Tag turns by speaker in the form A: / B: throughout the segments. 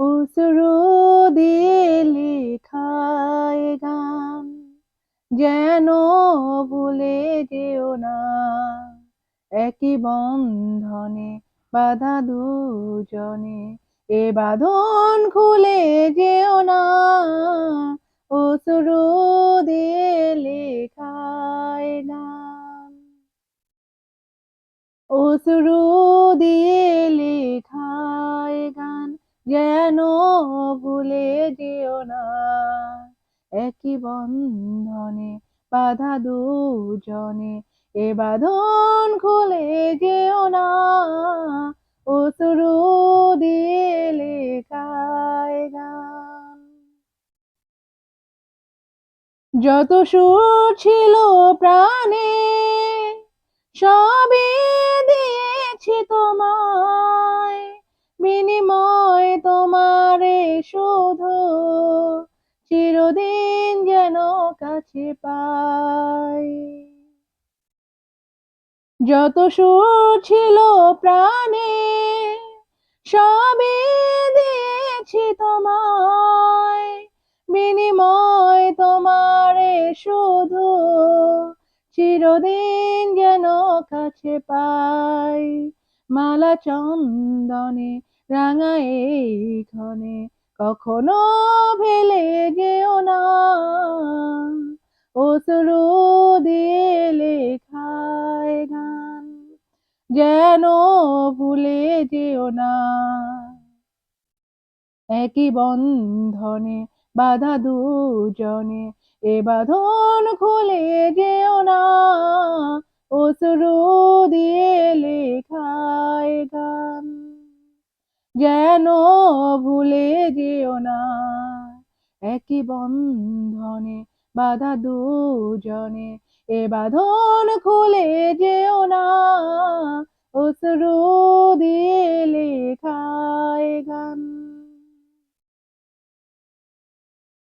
A: অশ্রু দিয়ে লেখায় গান, যেন ভুলে যেও না। একই বন্ধনে বাধা দুজনে, এ বাঁধন খুলে যেও না। অশ্রু দিয়ে লেখায় গান অশ্রু ভুলে যেও না। একই বন্ধনে বাধা দুজনে, এ বাঁধন খুলে যেও না। অশ্রু দিয়ে লেখায় গান। যত সুর ছিল প্রাণে, সবই দিয়েছি তোমায়। শুধু, চিরদিন যেন কাছে পাই। যত সুর ছিল প্রাণে, সবই দিয়েছি তোমায়। বিনিময় তোমারে শুধু, চিরদিন যেন কাছে পাই। মালা চন্দনে রাঙা এই ক্ষণে কখনো ভেলে যেও না। অশ্রু দিয়ে লেখায় গান, যেন ভুলে যেও না। একই বন্ধনে বাধা দুজনে, এ বাঁধন খুলে যেও না। অশ্রু বন্ধনে বাধা দুজনে, এ বাঁধন খুলে যেও না। অশ্রু দিয়ে লেখায় গান।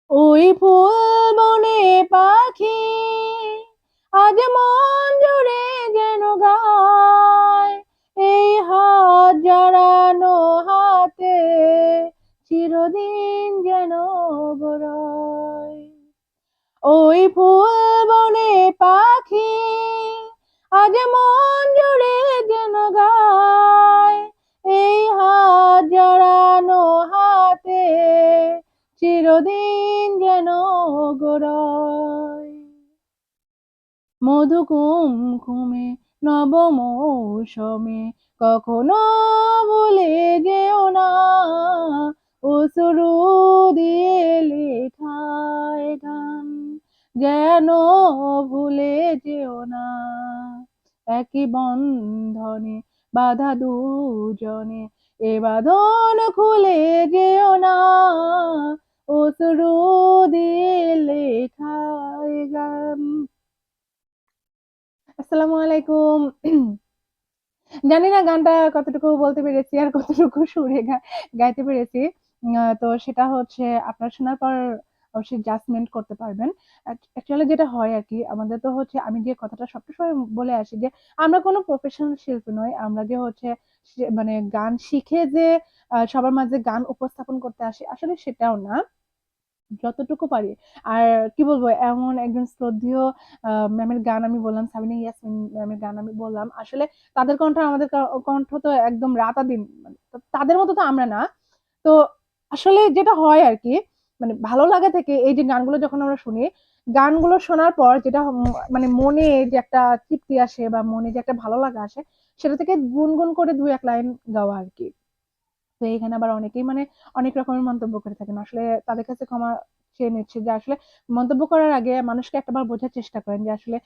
A: ওই ফুল বনে পাখি, আজ মন জুড়ে ওই ফুল বনে পাখি আজ মন জুড়ে যেন গায়। এই হাত জড়ানো হাতে চিরদিন যেন গোড়ায়। মধু কুমকুমে নব মৌসুমে কখনো বলে যেও না, অশ্রু দিয়ে লেখায় গান যেন ভুলে যেও না। একই বন্ধনে বাধা দুজনে, এ বাঁধন খুলে যেও না। অশ্রু দিয়ে গান। আসসালামু আলাইকুম। জানি না গানটা কতটুকু বলতে পেরেছি আর কতটুকু সুরে গাইতে পেরেছি। তো সেটা হচ্ছে আপনার শোনার পর অবশ্যই জাজমেন্ট করতে পারবেন। অ্যাকচুয়ালি যেটা হয় আর কি, আমাদের তো হচ্ছে, আমি যে কথাটা সবসময় বলে আসি যে, আমরা কোনো প্রফেশনাল শিল্পী নই, আমরা যে হচ্ছে মানে গান শিখে যে সবার মাঝে গান উপস্থাপন করতে আসি, আসলে সেটাও না। যতটুকু পারি। আর কি বলব, এমন একজন শ্রদ্ধেয় ম্যামের গান আমি বললাম, সাবিনা ইয়াসমিন ম্যামের গান আমি বললাম, আসলে তাদের কণ্ঠ আমাদের কণ্ঠ তো একদম রাতাদিন মানে তো, তাদের মতো তো আমরা না। তো আসলে যেটা হয় আর কি মানে ভালো লাগা থেকে এই যে গানগুলো যখন আমরা শুনি, গানগুলো শোনার পর যেটা মানে মনে যে একটা তৃপ্তি আসে বা মনে যে একটা ভালো লাগা আসে, সেটা থেকে গুনগুন করে দু এক লাইন গাওয়া আর কি। তো এখানে আবার অনেকেই মানে অনেক রকমের মন্তব্য করে থাকেন। আসলে তাদের কাছে ক্ষমা চেয়ে নিচ্ছে যে আসলে মন্তব্য করার আগে মানুষকে একটাবার বোঝার চেষ্টা করেন যে আসলে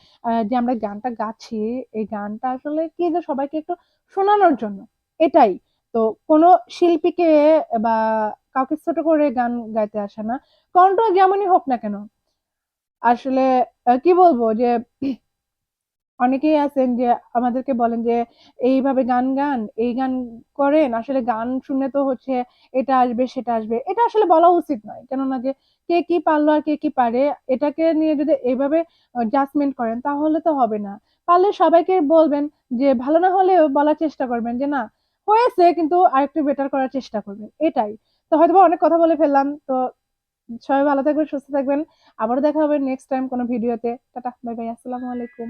A: যে আমরা গানটা গাচ্ছি, এই গানটা আসলে কি যে সবাইকে একটু শোনানোর জন্য। এটাই। তো কোনো শিল্পীকে বা কাউকে ছোট করে গান গাইতে আসে না। কণ্ঠ যেমনই হোক না কেন, আসলে কি বলব যে, অনেকেই আছেন যে, আমাদেরকে বলেন যে, এইভাবে গান গান, এই গান করেন, আসলে গান শুনে তো হচ্ছে এটা আসবে, সেটা আসবে। এটা আসলে বলা উচিত নয়। কেননা যে, কে কি পারল আর কে কি পারে, এটাকে নিয়ে যদি এইভাবে জাজমেন্ট করেন, তাহলে তো হবে না। পারলে সবাইকে বলবেন যে, ভালো না হলেও বলার চেষ্টা করবেন যে, না, হয়েছে, কিন্তু আরেকটু বেটার করার চেষ্টা করবেন। এটাই। তো হয়তো অনেক কথা বলে ফেললাম। তো সবাই ভালো থাকবেন, সুস্থ থাকবেন। আবারও দেখা হবে নেক্সট টাইম কোনো ভিডিওতে টাটা বাই বাই আসসালামু আলাইকুম।